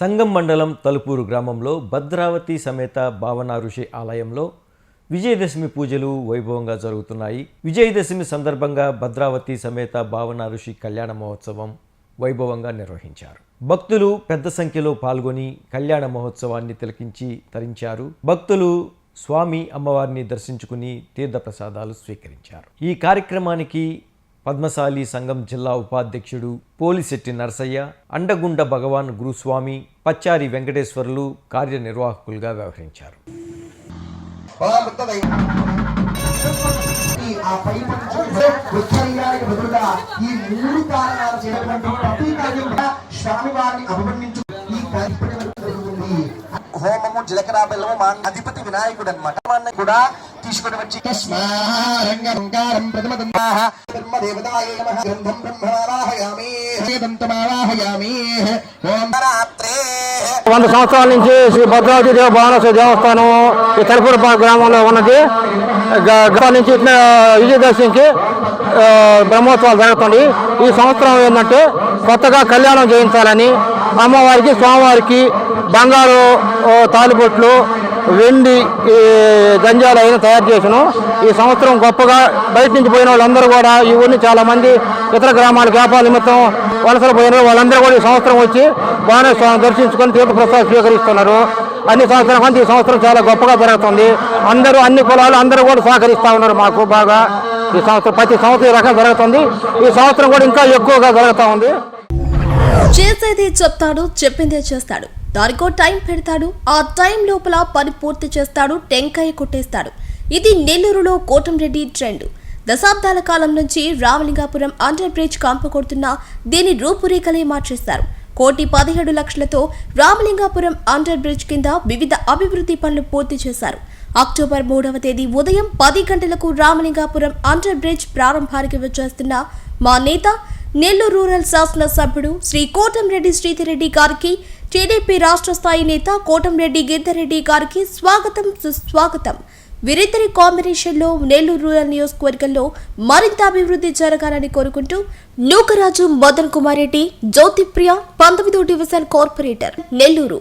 సంగం మండలం తలుపూరు గ్రామంలో భద్రావతి సమేత భావన ఋషి ఆలయంలో విజయదశమి పూజలు వైభవంగా జరుగుతున్నాయి. విజయదశమి సందర్భంగా భద్రావతి సమేత భావన ఋషి కళ్యాణ మహోత్సవం వైభవంగా నిర్వహించారు. భక్తులు పెద్ద సంఖ్యలో పాల్గొని కళ్యాణ మహోత్సవాన్ని తిలకించి తరించారు. భక్తులు స్వామి అమ్మవారిని దర్శించుకుని తీర్థప్రసాదాలు స్వీకరించారు. ఈ కార్యక్రమానికి పద్మశాలి సంఘం జిల్లా ఉపాధ్యక్షుడు పోలిశెట్టి నరసయ్య అండగుండ భగవాన్ గురుస్వామి పచ్చారి వెంకటేశ్వర్లు కార్యనిర్వాహకులుగా వ్యవహరించారు. హోమము జీలకర్ర బెల్లము మా అధిపతి వినాయకుడు అనమాట కూడా తీసుకొని వచ్చి వంద సంవత్సరాల నుంచి శ్రీ భద్రావతి దేవ భువనేశ్వర దేవస్థానం ఈ తలుపురు గ్రామంలో ఉన్నది. గ- గత నుంచి విజయదశమికి బ్రహ్మోత్సవాలు జరుగుతుంది. ఈ సంవత్సరం ఏంటంటే కొత్తగా కళ్యాణం చేయించాలని అమ్మవారికి స్వామివారికి బంగారు తాలిబొట్లు వెండి గంజాలు అయినా తయారు చేసాను. ఈ సంవత్సరం గొప్పగా బయట నుంచి పోయిన వాళ్ళందరూ కూడా ఈ ఊరిని చాలా మంది ఇతర గ్రామాల వ్యాపార నిమిత్తం వలసలు పోయిన వాళ్ళందరూ కూడా ఈ సంవత్సరం వచ్చి బాగానే స్వామి దర్శించుకొని తీర్థప్రసాదం స్వీకరిస్తున్నారు. అన్ని సంవత్సరం కంటే ఈ సంవత్సరం చాలా గొప్పగా జరుగుతుంది. అందరూ అన్ని కులాలు అందరూ కూడా సహకరిస్తూ ఉన్నారు మాకు బాగా. ఈ సంవత్సరం ప్రతి సంవత్సరం ఈ రకంగా జరుగుతుంది. ఈ సంవత్సరం కూడా ఇంకా ఎక్కువగా జరుగుతూ ఉంది. చేసేది చెప్తాడు చెప్పిందే చేస్తాడు. దానికో టైం పెడతాడు. ఆ టైం లోపల పని పూర్తి చేస్తాడు టెంకాయ కొట్టేస్తాడు. ఇది నెల్లూరులో కోటంరెడ్డి ట్రెండ్. దశాబ్దాల కాలం నుంచి రామలింగాపురం అండర్ బ్రిడ్జ్ కంప కొడుతున్న దీని రూపురేఖలే మార్చేస్తారు. కోటి పదిహేడు లక్షలతో రామలింగాపురం అండర్ బ్రిడ్జ్ కింద వివిధ అభివృద్ధి పనులు పూర్తి చేశారు. అక్టోబర్ మూడవ తేదీ ఉదయం పది గంటలకు రామలింగాపురం అండర్ బ్రిడ్జ్ ప్రారంభానికి వచ్చేస్తున్న మా నేత నెల్లూరు రూరల్ శాసనసభ్యుడు శ్రీ కోటంరెడ్డి శ్రీతిరెడ్డి గారికి టీడీపీ రాష్ట్ర స్థాయి నేత కోటంరెడ్డి గిద్దరెడ్డి గారికి స్వాగతం సుస్వాగతం. వీరిద్దరి కాంబినేషన్లో నెల్లూరు రూరల్ నియోజకవర్గంలో మరింత అభివృద్ధి జరగాలని కోరుకుంటూ నూకరాజు మదన్ కుమార్ రెడ్డి జ్యోతిప్రియ పంతొమ్మిదో డివిజన్ కార్పొరేటర్ నెల్లూరు.